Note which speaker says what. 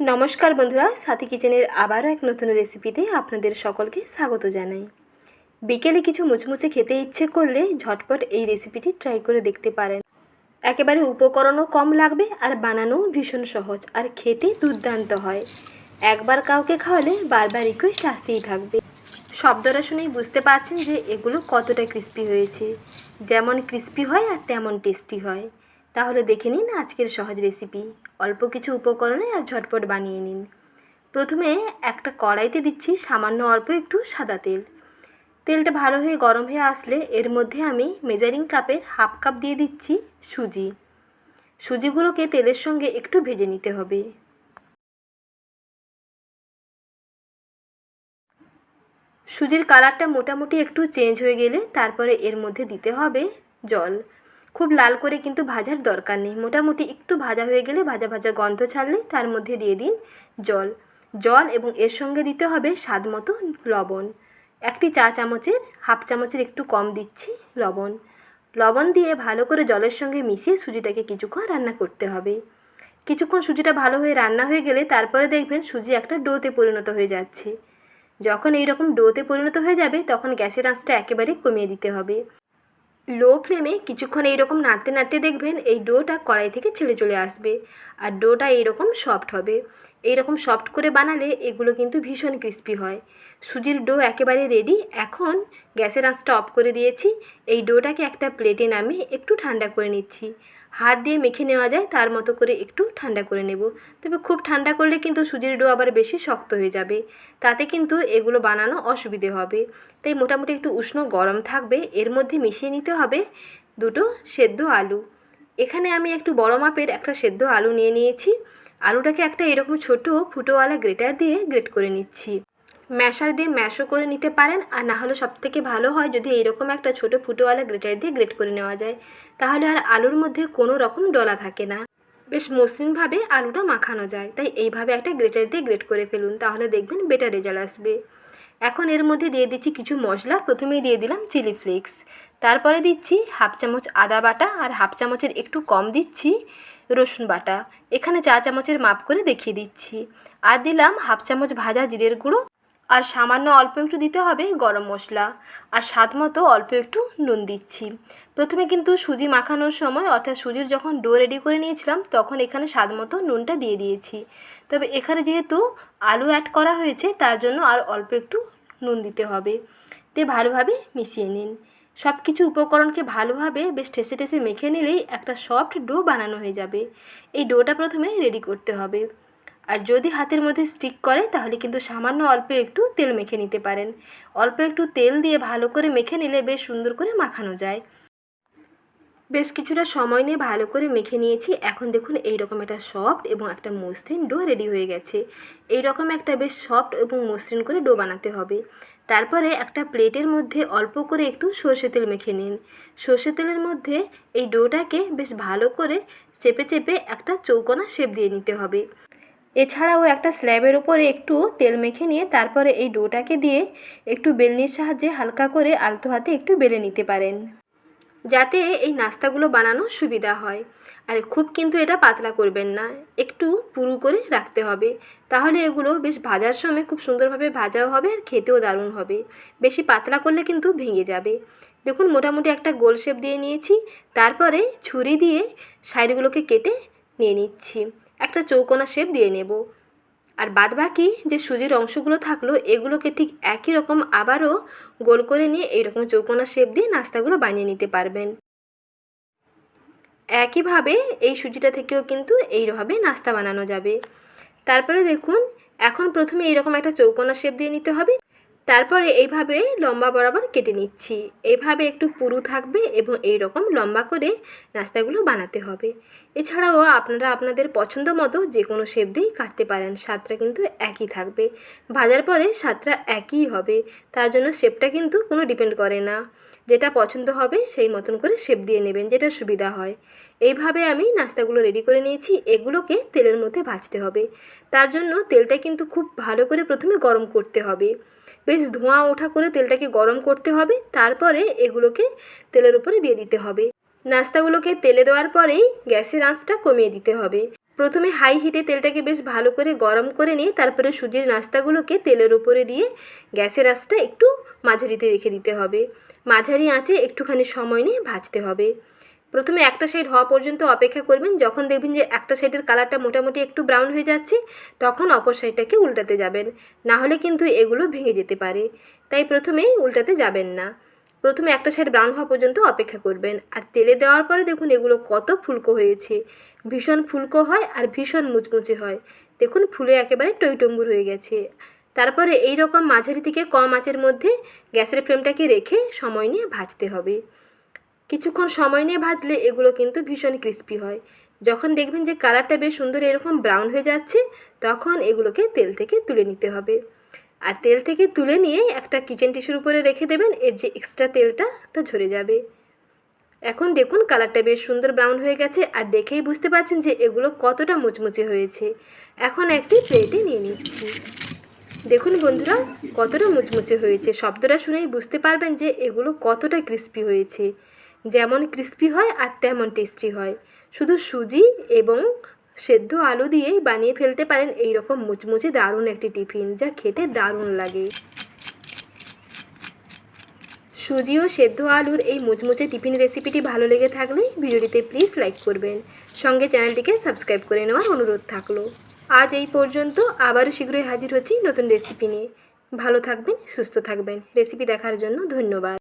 Speaker 1: নমস্কার বন্ধুরা, সাথী কিচেনের আবারও এক নতুন রেসিপিতে আপনাদের সকলকে স্বাগত জানাই। বিকেলে কিছু মুচমুচে খেতে ইচ্ছে করলে ঝটপট এই রেসিপিটি ট্রাই করে দেখতে পারেন। একেবারে উপকরণও কম লাগবে আর বানানোও ভীষণ সহজ আর খেতে দুর্দান্ত হয়। একবার কাউকে খাওয়ালে বারবার রিকোয়েস্ট আসতেই থাকবে। শব্দটা শুনেই বুঝতে পারছেন যে এগুলো কতটা ক্রিস্পি হয়েছে। যেমন ক্রিস্পি হয় আর তেমন টেস্টি হয়। তাহলে দেখে নিন আজকের সহজ রেসিপি অল্প কিছু উপকরণে আর ঝটপট বানিয়ে নিন। প্রথমে একটা কড়াইতে দিচ্ছি সামান্য অল্প একটু সাদা তেল। তেলটা ভালো হয়ে গরম হয়ে আসলে এর মধ্যে আমি মেজারিং কাপের হাফ কাপ দিয়ে দিচ্ছি সুজি। সুজিগুলোকে তেলের সঙ্গে একটু ভেজে নিতে হবে। সুজির কালারটা মোটামুটি একটু চেঞ্জ হয়ে গেলে তারপরে এর মধ্যে দিতে হবে জল। খুব লাল করে কিন্তু ভাজার দরকার নেই। মোটামুটি একটু ভাজা হয়ে গেলে ভাজা ভাজা গন্ধ ছাড়লে তার মধ্যে দিয়ে দিন জল। জল এবং এর সঙ্গে দিতে হবে স্বাদ মতো লবণ। একটি চা চামচের, হাফ চামচের একটু কম দিচ্ছি লবণ। লবণ দিয়ে ভালো করে জলের সঙ্গে মিশিয়ে সুজিটাকে কিছুক্ষণ রান্না করতে হবে। কিছুক্ষণ সুজিটা ভালো হয়ে রান্না হয়ে গেলে তারপরে দেখবেন সুজি একটা ডোতে পরিণত হয়ে যাচ্ছে। যখন এই রকম ডোতে পরিণত হয়ে যাবে তখন গ্যাসের আঁচটা একেবারে কমিয়ে দিতে হবে। লো ফ্লেমে কিছুক্ষণ এইরকম নাড়তে নাড়তে দেখবেন এই ডোটা কড়াই থেকে ছেড়ে চলে আসবে। আর ডোটা এইরকম সফট হবে। এইরকম সফট করে বানালে এগুলো কিন্তু ভীষণ ক্রিস্পি হয়। সুজির ডো একেবারে রেডি এখন গ্যাসের আঁচটা অফ করে দিয়েছি। এই ডোটাকে একটা প্লেটে নামিয়ে একটু ঠান্ডা করে নিচ্ছি। হাত দিয়ে মেখে নেওয়া যায়, তার মতো করে একটু ঠান্ডা করে নেব। তবে খুব ঠান্ডা করলে কিন্তু সুজির ডো আবার বেশি শক্ত হয়ে যাবে। তাতে কিন্তু এগুলো বানানো অসুবিধে হবে। তাই মোটামুটি একটু উষ্ণ গরম থাকবে। এর মধ্যে মিশিয়ে নিতে হবে দুটো সেদ্ধ আলু। এখানে আমি একটু বড় মাপের একটা সেদ্ধ আলু নিয়ে নিয়েছি। আলুটাকে একটা এরকম ছোট ফুটোওয়ালা গ্রেটার দিয়ে গ্রেট করে নিচ্ছি। ম্যাশার দিয়ে ম্যাশও করে নিতে পারেন, আর না হলে সবথেকে ভালো হয় যদি এইরকম একটা ছোট ফুটোওয়ালা গ্রেটার দিয়ে গ্রেট করে নেওয়া যায়। তাহলে আর আলুর মধ্যে কোনো রকম ডলা থাকে না। বেশ মসৃণভাবে আলুটা মাখানো যায়, তাই এইভাবে একটা গ্রেটার দিয়ে গ্রেট করে ফেলুন, তাহলে দেখবেন বেটার রেজাল্ট আসবে। এখন এর মধ্যে দিয়ে দিচ্ছি কিছু মশলা, প্রথমেই দিয়ে দিলাম চিলি ফ্লেক্স। তারপরে দিচ্ছি হাফ চামচ আদা বাটা, আর হাফ চামচের একটু কম দিচ্ছি রসুন বাটা। এখানে চা চামচের মাপ করে দেখিয়ে দিচ্ছি। আর দিলাম হাফ চামচ ভাজা জিরের গুঁড়ো। আর সামান্য অল্প একটু দিতে হবে গরম মশলা। আর স্বাদ মতো অল্প একটু নুন দিচ্ছি। প্রথমে কিন্তু সুজি মাখানোর সময়, অর্থাৎ সুজির যখন ডো রেডি করে নিয়েছিলাম, তখন এখানে স্বাদ মতো নুনটা দিয়ে দিয়েছি। তবে এখানে যেহেতু আলু অ্যাড করা হয়েছে, তার জন্য আর অল্প একটু নুন দিতে হবে। দিয়ে ভালোভাবে মিশিয়ে নিন। সব কিছু উপকরণকে ভালোভাবে বেশ ঠেসে ঠেসে মেখে নিলেই একটা সফট ডো বানানো হয়ে যাবে। এই ডোটা প্রথমে রেডি করতে হবে। আর যদি হাতের মধ্যে স্টিক করে, তাহলে কিন্তু সামান্য অল্প একটু তেল মেখে নিতে পারেন। অল্প একটু তেল দিয়ে ভালো করে মেখে নিলে বেশ সুন্দর করে মাখানো যায়। বেশ কিছুটা সময় নিয়ে ভালো করে মেখে নিয়েছি। এখন দেখুন এই রকম একটা সফট এবং একটা মসৃণ ডো রেডি হয়ে গেছে। এই রকম একটা বেশ সফট এবং মসৃণ করে ডো বানাতে হবে। তারপরে একটা প্লেটের মধ্যে অল্প করে একটু সর্ষে তেল মেখে নিন। সর্ষে তেলের মধ্যে এই ডোটাকে বেশ ভালো করে চেপে চেপে একটা চৌকোনা শেপ দিয়ে নিতে হবে। এছাড়াও একটা স্ল্যাবের উপরে একটু তেল মেখে নিয়ে তারপরে এই ডোটাকে দিয়ে একটু বেলনির সাহায্যে হালকা করে আলতো হাতে একটু বেলে নিতে পারেন। যাতে এই নাস্তাগুলো বানানো সুবিধা হয়। আর খুব কিন্তু এটা পাতলা করবেন না, একটু পুরু করে রাখতে হবে। তাহলে এগুলো বেশ ভাজার সময় খুব সুন্দরভাবে ভাজাও হবে আর খেতেও দারুণ হবে। বেশি পাতলা করলে কিন্তু ভেঙে যাবে। দেখুন, মোটামুটি একটা গোল শেপ দিয়ে নিয়েছি। তারপরে ছুরি দিয়ে সাইডগুলোকে কেটে নিয়ে নিচ্ছি। একটা চৌকোনা শেপ দিয়ে নেব। আর বাদবাকি যে সুজির অংশগুলো থাকল, এগুলোকে ঠিক একই রকম আবারও গোল করে নিয়ে এইরকম চৌকোনা শেপ দিয়ে নাস্তাগুলো বানিয়ে নিতে পারবেন। একইভাবে এই সুজিটা থেকেও কিন্তু এইভাবে নাস্তা বানানো যাবে। তারপরে দেখুন, এখন প্রথমে এইরকম একটা চৌকোনা শেপ দিয়ে নিতে হবে। তারপরে এইভাবে লম্বা বরাবর কেটে নিচ্ছি। এইভাবে একটু পুরু থাকবে এবং এই রকম লম্বা করে নাস্তাগুলো বানাতে হবে। এছাড়াও আপনারা আপনাদের পছন্দ মতো যে কোনো শেপ দিয়েই কাটতে পারেন। স্বাদটা কিন্তু একই থাকবে। ভাজার পরে স্বাদটা একই হবে। তার জন্য শেপটা কিন্তু কোনো ডিপেন্ড করে না। যেটা পছন্দ হবে সেই মতন করে শেপ দিয়ে নেবেন, যেটা সুবিধা হয়। এইভাবে আমি নাস্তাগুলো রেডি করে নিয়েছি। এগুলোকে তেলের মধ্যে ভাজতে হবে। তার জন্য তেলটা কিন্তু খুব ভালো করে প্রথমে গরম করতে হবে। বেশ ধোঁয়া ওঠা করে তেলটাকে গরম করতে হবে। তারপরে এগুলোকে তেলের উপরে দিয়ে দিতে হবে। নাস্তাগুলোকে তেলে দেওয়ার পরেই গ্যাসের আঁচটা কমিয়ে দিতে হবে। প্রথমে হাই হিটে তেলটাকে বেশ ভালো করে গরম করে নিয়ে তারপরে সুজির নাস্তাগুলোকে তেলের উপরে দিয়ে গ্যাসের আঁচটা একটু মাঝারিতে রেখে দিতে হবে। মাঝারি আঁচে একটুখানি সময় নিয়ে ভাজতে হবে। প্রথমে একটা সাইড হওয়া পর্যন্ত অপেক্ষা করবেন। যখন দেখবেন যে একটা সাইডের কালারটা মোটামুটি একটু ব্রাউন হয়ে যাচ্ছে, তখন অপর সাইডটাকে উল্টাতে যাবেন। না হলে কিন্তু এগুলো ভেঙে যেতে পারে। তাই প্রথমেই উল্টাতে যাবেন না। প্রথমে একটা সাইড ব্রাউন হওয়া পর্যন্ত অপেক্ষা করবেন। আর তেলে দেওয়ার পরে দেখুন এগুলো কত ফুলকো হয়েছে। ভীষণ ফুলকো হয় আর ভীষণ মুচমুচে হয়। দেখুন ফুলে একেবারে টইটম্বুর হয়ে গেছে। তারপরে এই রকম মাঝারি থেকে কম আঁচের মধ্যে গ্যাসের ফ্লেমটাকে রেখে সময় নিয়ে ভাজতে হবে। কিছুক্ষণ সময় নিয়ে ভাজলে এগুলো কিন্তু ভীষণ ক্রিস্পি হয়। যখন দেখবেন যে কালারটা বেশ সুন্দর এরকম ব্রাউন হয়ে যাচ্ছে, তখন এগুলোকে তেল থেকে তুলে নিতে হবে। আর তেল থেকে তুলে নিয়ে একটা কিচেন টিস্যুর উপরে রেখে দেবেন, এর যে এক্সট্রা তেলটা তা ঝরে যাবে। এখন দেখুন কালারটা বেশ সুন্দর ব্রাউন হয়ে গেছে, আর দেখেই বুঝতে পারছেন যে এগুলো কতটা মুচমুচে হয়েছে। এখন একটি প্লেটে নিয়ে নিচ্ছি। দেখুন বন্ধুরা, কতটা মুচমুচে হয়েছে। শব্দটা শুনেই বুঝতে পারবেন যে এগুলো কতটা ক্রিস্পি হয়েছে। যেমন ক্রিস্পি হয় আর তেমন টেস্টি হয়। শুধু সুজি এবং সেদ্ধ আলু দিয়েই বানিয়ে ফেলতে পারেন এই রকম মুচমুচে দারুণ একটি টিফিন, যা খেতে দারুণ লাগে। সুজি ও সেদ্ধ আলুর এই মুচমুচে টিফিন রেসিপিটি ভালো লেগে থাকলে ভিডিওটিতে প্লিজ লাইক করবেন। সঙ্গে চ্যানেলটিকে সাবস্ক্রাইব করে নেওয়ার অনুরোধ থাকল। আজ এই পর্যন্ত আবারও শীঘ্রই হাজির হচ্ছি নতুন রেসিপি নিয়ে। ভালো থাকবেন, সুস্থ থাকবেন। রেসিপি দেখার জন্য ধন্যবাদ।